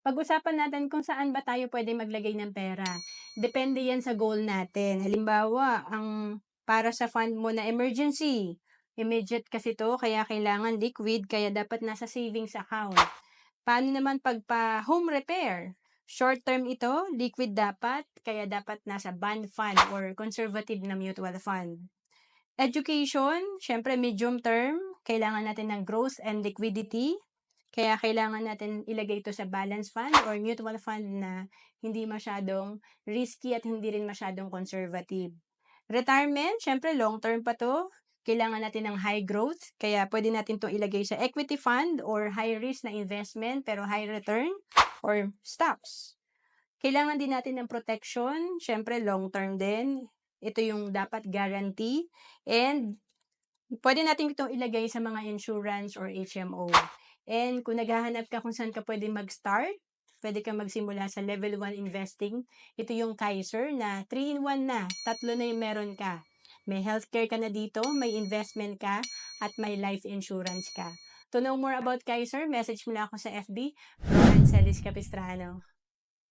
Pag-usapan natin kung saan ba tayo pwede maglagay ng pera. Depende yan sa goal natin. Halimbawa, ang para sa fund mo na emergency, immediate kasi to, kaya kailangan liquid, kaya dapat nasa savings account. Paano naman pag pa home repair? Short term ito, liquid dapat, kaya dapat nasa bond fund or conservative na mutual fund. Education, syempre medium term, kailangan natin ng growth and liquidity. Kaya kailangan natin ilagay ito sa balance fund or mutual fund na hindi masyadong risky at hindi rin masyadong conservative. Retirement, syempre long term pa to. Kailangan natin ng high growth, kaya pwede natin to ilagay sa equity fund or high risk na investment pero high return or stocks. Kailangan din natin ng protection, syempre long term din. Ito yung dapat guarantee and pwede natin itong ilagay sa mga insurance or HMO. And kung naghahanap ka kung saan ka pwede mag-start, pwede ka magsimula sa level 1 investing. Ito yung Kaiser na 3-in-1 na. Tatlo na yung meron ka. May healthcare ka na dito, may investment ka, at may life insurance ka. To know more about Kaiser, message mo lang ako sa FB, Rowan Celis Capistrano.